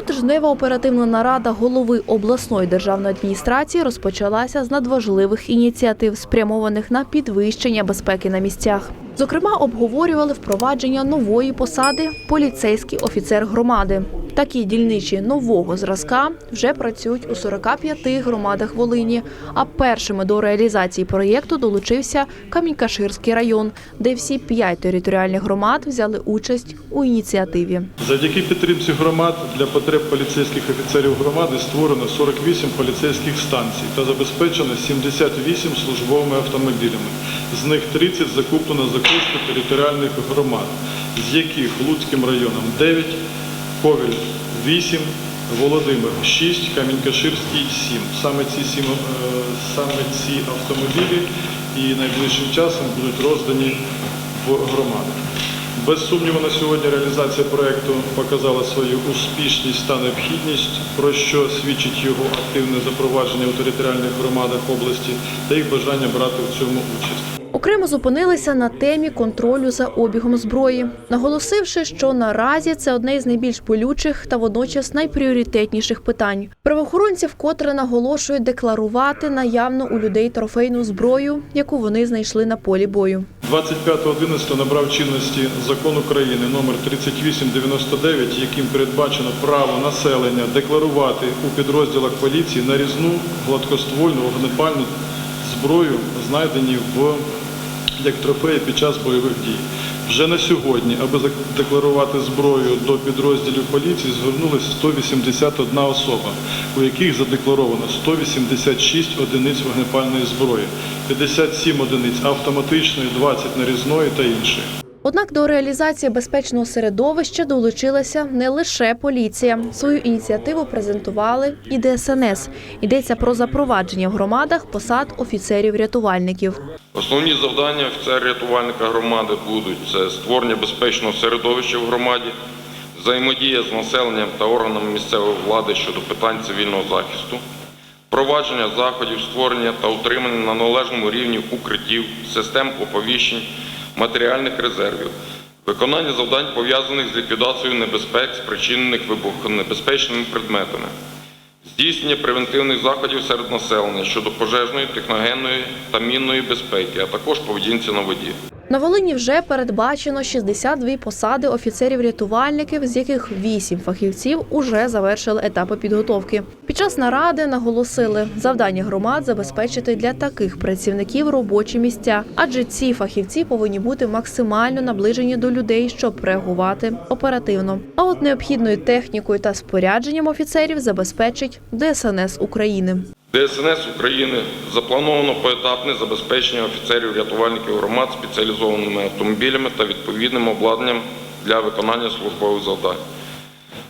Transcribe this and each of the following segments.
Щотижнева оперативна нарада голови обласної державної адміністрації розпочалася з надважливих ініціатив, спрямованих на підвищення безпеки на місцях. Зокрема, обговорювали впровадження нової посади поліцейський офіцер громади. Такі дільничі нового зразка вже працюють у 45 громадах Волині. А першими до реалізації проєкту долучився Камінькаширський район, де всі п'ять територіальних громад взяли участь у ініціативі. Завдяки підтримці громад для потреб поліцейських офіцерів громади створено 48 поліцейських станцій та забезпечено 78 службовими автомобілями. З них 30 закуплено за кошти територіальних громад, з яких Луцьким районом 9, Ковель 8, Володимир 6, Камінь-Каширський 7. Саме ці, сім, е, саме ці автомобілі і найближчим часом будуть роздані в громади. Без сумніву, на сьогодні реалізація проекту показала свою успішність та необхідність, про що свідчить його активне запровадження у територіальних громадах області та їх бажання брати в цьому участь. Окремо зупинилися на темі контролю за обігом зброї, наголосивши, що наразі це одне із найбільш болючих та водночас найпріоритетніших питань. Правоохоронці вкотре наголошують декларувати наявну у людей трофейну зброю, яку вони знайшли на полі бою. 25.11 набрав чинності закон України номер 3899, яким передбачено право населення декларувати у підрозділах поліції нарізну гладкоствольну вогнепальну зброю, знайдені в як трофеї під час бойових дій. Вже на сьогодні, аби задекларувати зброю до підрозділів поліції, звернулися 181 особа, у яких задекларовано 186 одиниць вогнепальної зброї, 57 одиниць автоматичної, 20 нарізної та іншої. Однак до реалізації безпечного середовища долучилася не лише поліція. Свою ініціативу презентували і ДСНС. Йдеться про запровадження в громадах посад офіцерів-рятувальників. Основні завдання офіцера-рятувальника громади будуть це створення безпечного середовища в громаді, взаємодія з населенням та органами місцевої влади щодо питань цивільного захисту, впровадження заходів, створення та утримання на належному рівні укриттів, систем оповіщень, матеріальних резервів, виконання завдань пов'язаних з ліквідацією небезпек, спричинених вибухонебезпечними предметами. Здійснення превентивних заходів серед населення щодо пожежної, техногенної та мінної безпеки, а також поведінці на воді. На Волині вже передбачено 62 посади офіцерів-рятувальників, з яких 8 фахівців уже завершили етапи підготовки. Під час наради наголосили, завдання громад забезпечити для таких працівників робочі місця, адже ці фахівці повинні бути максимально наближені до людей, щоб реагувати оперативно. А от необхідною технікою та спорядженням офіцерів забезпечить ДСНС України. ДСНС України заплановано поетапне забезпечення офіцерів-рятувальників громад спеціалізованими автомобілями та відповідним обладнанням для виконання службових завдань.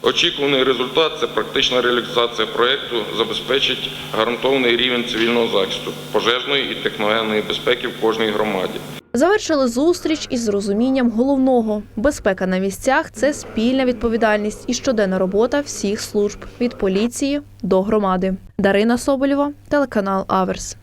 Очікуваний результат це практична реалізація проєкту забезпечить гарантований рівень цивільного захисту, пожежної і техногенної безпеки в кожній громаді. Завершили зустріч із розумінням головного: безпека на місцях це спільна відповідальність і щоденна робота всіх служб від поліції до громади. Дарина Соболєва, телеканал Аверс.